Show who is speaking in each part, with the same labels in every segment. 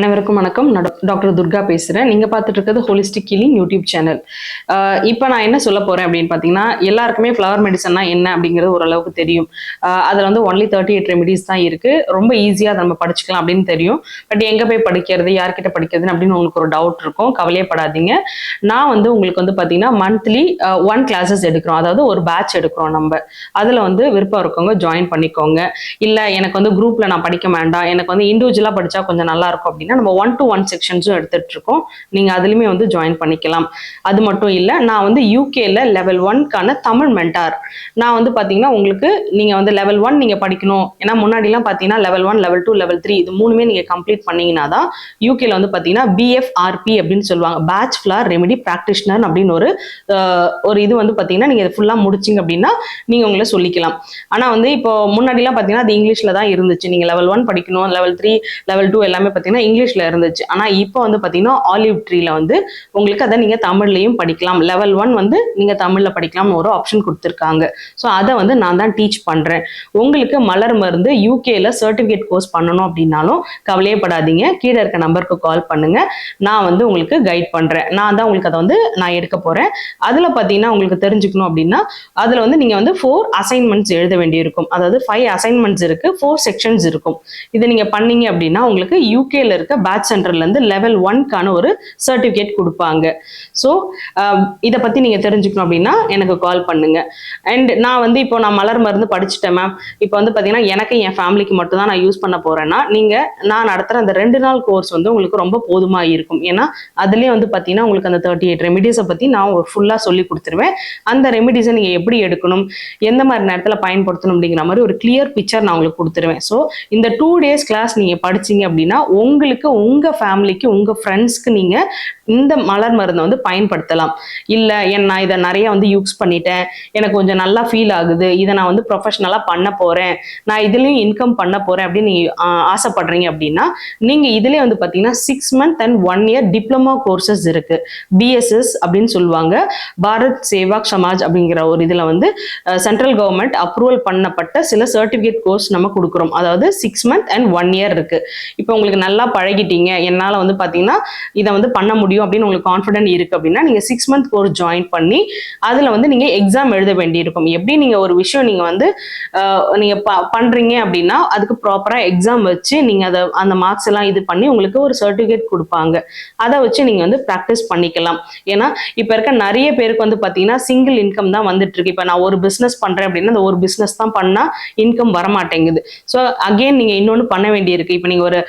Speaker 1: அனைவருக்கும் வணக்கம். நான் டாக்டர் துர்கா பேசுகிறேன் நீங்கள் பார்த்துட்டு இருக்கிறது ஹோலிஸ்டிக் கிளிங் யூடியூப் சேனல் இப்போ நான் என்ன சொல்ல போகிறேன் அப்படின்னு பார்த்தீங்கன்னா எல்லாருக்குமே ஃப்ளவர் மெடிசன்னா என்ன அப்படிங்கிறது ஓரளவுக்கு தெரியும். அதில் வந்து ஒன்லி தேர்ட்டி எயிட் ரெமிடிஸ் தான் இருக்குது ரொம்ப ஈஸியாக அதை நம்ம படிச்சுக்கலாம் அப்படின்னு தெரியும். பட் எங்கே போய் படிக்கிறது யார்கிட்ட படிக்கிறதுன்னு அப்படின்னு உங்களுக்கு ஒரு டவுட் இருக்கும். கவலையப்படாதீங்க நான் வந்து உங்களுக்கு வந்து பார்த்தீங்கன்னா மந்த்லி ஒன் கிளாஸஸ் எடுக்கிறோம். அதாவது ஒரு பேட்ச் எடுக்கிறோம் நம்ம. அதில் வந்து விருப்பம் இருக்கவங்க ஜாயின் பண்ணிக்கோங்க. இல்லை எனக்கு வந்து குரூப்பில் நான் படிக்க வேண்டாம். எனக்கு வந்து இண்டிவிஜுவலாக படித்தா கொஞ்சம் நல்லாயிருக்கும் அப்படின்னு அப்படின்னா நம்ம ஒன் டு ஒன் செக்ஷன்ஸும் எடுத்துட்டு இருக்கோம் நீங்கள் அதுலேயுமே வந்து ஜாயின் பண்ணிக்கலாம். அது மட்டும் இல்லை நான் வந்து யூகேல லெவல் ஒன்க்கான தமிழ் மென்டார் நான் வந்து பார்த்தீங்கன்னா உங்களுக்கு நீங்கள் வந்து லெவல் ஒன் நீங்கள் படிக்கணும். ஏன்னா முன்னாடிலாம் பார்த்தீங்கன்னா level one level two level three இது மூணுமே நீங்கள் கம்ப்ளீட் பண்ணீங்கன்னா தான் யூகேல வந்து பார்த்தீங்கன்னா பிஎஃப்ஆர்பி அப்படின்னு சொல்லுவாங்க. பேட்ச் ஃபிளார் ரெமெடி ப்ராக்டிஷனர் அப்படின்னு ஒரு ஒரு இது வந்து பார்த்தீங்கன்னா நீங்கள் ஃபுல்லாக முடிச்சிங்க அப்படின்னா நீங்கள் உங்களை சொல்லிக்கலாம். ஆனால் வந்து இப்போ முன்னாடிலாம் பார்த்தீங்கன்னா அது இங்கிலீஷில் தான் இருந்துச்சு. நீங்கள் லெவல் ஒன் படிக்கணும் லெவல் த்ரீ லெவல் டூ எல்லாமே பார்த்தீங்கன்னா இங்கிலீஷில் இருந்துச்சு. ஆனால் இப்போ வந்து பார்த்தீங்கன்னா ஆலிவ் ட்ரீல வந்து உங்களுக்கு அதை நீங்கள் தமிழ்லையும் படிக்கலாம். லெவல் ஒன் வந்து நீங்கள் தமிழில் படிக்கலாம்னு ஒரு ஆப்ஷன் கொடுத்துருக்காங்க. ஸோ அதை வந்து நான் தான் டீச் பண்ணுறேன் உங்களுக்கு மலர் மருந்து யூகேல சர்டிஃபிகேட் கோர்ஸ் பண்ணணும் அப்படின்னாலும் கவலையப்படாதீங்க கீழே இருக்க நம்பருக்கு கால் பண்ணுங்கள் நான் வந்து உங்களுக்கு கைட் பண்ணுறேன் நான் தான் உங்களுக்கு அதை வந்து நான் எடுக்க போகிறேன் அதில் பார்த்தீங்கன்னா உங்களுக்கு தெரிஞ்சுக்கணும் அப்படின்னா அதில் வந்து நீங்கள் வந்து ஃபோர் அசைன்மெண்ட்ஸ் எழுத வேண்டியிருக்கும். அதாவது ஃபைவ் அசைன்மெண்ட்ஸ் இருக்குது ஃபோர் செக்ஷன்ஸ் இருக்கும். இதை நீங்கள் பண்ணீங்க அப்படின்னா உங்களுக்கு யூகேல இருக்க பேட்ச் சென்டர்லேருந்து லெவல் ஒன்க்கான ஒரு சர்டிஃபிகேட் கொடுப்பாங்க. ஸோ um, இதை பற்றி நீங்கள் தெரிஞ்சுக்கணும் அப்படின்னா எனக்கு கால் பண்ணுங்க. அண்ட் நான் வந்து இப்போ நான் மலர் மருந்து படிச்சுட்டேன் மேம் இப்போ வந்து பார்த்தீங்கன்னா எனக்கு என் ஃபேமிலிக்கு மட்டும் தான் நான் யூஸ் பண்ண போகிறேன்னா நீங்கள் நான் நடத்துகிற அந்த ரெண்டு நாள் கோர்ஸ் வந்து உங்களுக்கு ரொம்ப போதுமாக இருக்கும். ஏன்னா அதுலேயே வந்து பார்த்தீங்கன்னா உங்களுக்கு அந்த தேர்ட்டி எயிட் ரெமிடிஸை பற்றி நான் ஃபுல்லாக சொல்லி கொடுத்துருவேன். அந்த ரெமிடிஸை நீங்கள் எப்படி எடுக்கணும் எந்த மாதிரி நேரத்தில் பயன்படுத்தணும் அப்படிங்கிற மாதிரி ஒரு கிளியர் பிக்சர் நான் உங்களுக்கு கொடுத்துருவேன். ஸோ இந்த டூ டேஸ் கிளாஸ் நீங்கள் படிச்சீங்க அப்படின்னா உங்களுக்கு உங்கள் ஃபேமிலிக்கு உங்கள் ஃப்ரெண்ட்ஸ்க்கு நீங்கள் இந்த மலர் மருந்தை வந்து பயன்படுத்தலாம். இல்லை என் நான் இதை நிறைய வந்து யூஸ் பண்ணிட்டேன். எனக்கு கொஞ்சம் நல்லா ஃபீல் ஆகுது. இதை நான் வந்து ப்ரொஃபஷனலாக பண்ண போகிறேன் நான் இதுலேயும் இன்கம் பண்ண போகிறேன் அப்படின்னு நீங்கள் ஆசைப்படுறீங்க அப்படின்னா நீங்கள் இதுலேயே வந்து பார்த்தீங்கன்னா six month and one year diploma courses இருக்குது பிஎஸ்எஸ் அப்படின்னு சொல்லுவாங்க. பாரத் சேவாக் சமாஜ் அப்படிங்கிற ஒரு இதில் வந்து சென்ட்ரல் கவர்மெண்ட் அப்ரூவல் பண்ணப்பட்ட சில சர்டிஃபிகேட் கோர்ஸ் நம்ம கொடுக்குறோம். அதாவது six month and one year இருக்கு. இப்போ உங்களுக்கு நல்லா பழகிட்டீங்க என்னால் வந்து பார்த்தீங்கன்னா இதை வந்து பண்ண முடியும் அப்படின்னு உங்களுக்கு கான்ஃபிடென்ட் இருக்குது அப்படின்னா நீங்கள் சிக்ஸ் மந்த் கோர்ஸ் ஜாயின் பண்ணி அதில் வந்து நீங்கள் எக்ஸாம் எழுத வேண்டியிருக்கும். எப்படி நீங்கள் ஒரு விஷயம் நீங்கள் வந்து நீங்கள் ப பண்ணுறீங்க அப்படின்னா அதுக்கு ப்ராப்பராக எக்ஸாம் வச்சு நீங்கள் அதை அந்த மார்க்ஸ் எல்லாம் இது பண்ணி உங்களுக்கு ஒரு சர்டிஃபிகேட் கொடுப்பாங்க. அதை வச்சு நீங்கள் வந்து ப்ராக்டிஸ் பண்ணிக்கலாம். ஏன்னா இப்போ இருக்க நிறைய பேருக்கு வந்து பார்த்தீங்கன்னா சிங்கிள் இன்கம் தான் வந்துட்டு இருக்கு இப்போ நான் ஒரு பிஸ்னஸ் பண்ணுறேன் அப்படின்னா அந்த ஒரு பிஸ்னஸ் தான் பண்ணால் இன்கம் வர மாட்டேங்குது ஸோ அகெயின் நீங்கள் இன்னொன்று பண்ண வேண்டியிருக்கு. இப்போ நீங்கள் ஒரு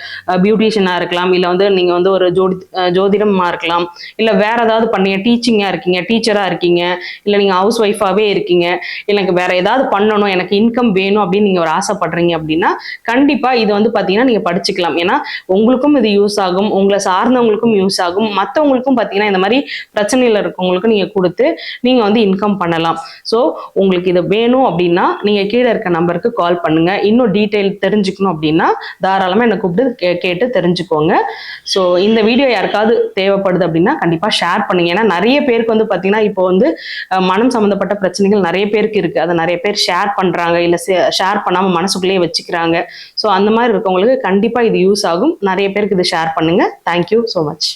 Speaker 1: பியூட்டிஷியனாக இருக்கலாம் இல்லை வந்து நீங்கள் வந்து ஒரு ஜோதி ஜோதிடமாக ஜோதிடமா இருக்கலாம் இல்லை வேற ஏதாவது பண்ணீங்க டீச்சிங்காக இருக்கீங்க டீச்சராக இருக்கீங்க இல்லை நீங்கள் ஹவுஸ் ஒய்ஃபாகவே இருக்கீங்க எனக்கு வேற ஏதாவது பண்ணணும் எனக்கு இன்கம் வேணும் அப்படின்னு நீங்கள் ஒரு ஆசைப்படுறீங்க அப்படின்னா கண்டிப்பாக இது வந்து பார்த்தீங்கன்னா நீங்கள் படிச்சுக்கலாம். ஏன்னா உங்களுக்கும் இது யூஸ் ஆகும் உங்களை சார்ந்தவங்களுக்கும் யூஸ் ஆகும் மற்றவங்களுக்கும் பார்த்தீங்கன்னா இந்த மாதிரி பிரச்சனையில் இருக்கவங்களுக்கு நீங்கள் கொடுத்து நீங்கள் வந்து இன்கம் பண்ணலாம். ஸோ உங்களுக்கு இது வேணும் அப்படின்னா நீங்கள் கீழே இருக்க நம்பருக்கு கால் பண்ணுங்க. இன்னும் டீட்டெயில் தெரிஞ்சுக்கணும் அப்படின்னா தாராளமாக என்னை கூப்பிட்டு கே- கேட்டு தெரிஞ்சுக்கோங்க. ஸோ இந்த வீடியோ யாருக்காவது தேவைப்படுது அப்படின்னா கண்டிப்பாக ஷேர் பண்ணுங்க. ஏன்னா நிறைய பேருக்கு வந்து பார்த்தீங்கன்னா இப்போ வந்து மனம் சம்மந்தப்பட்ட பிரச்சனைகள் நிறைய பேருக்கு இருக்குது அதை நிறைய பேர் ஷேர் பண்ணுறாங்க இல்லை ஷேர் பண்ணாமல் மனசுக்குள்ளேயே வச்சுக்கிறாங்க. ஸோ அந்த மாதிரி இருக்கவங்களுக்கு கண்டிப்பாக இது யூஸ் ஆகும். நிறைய பேருக்கு இது ஷேர் பண்ணுங்க. Thank you so much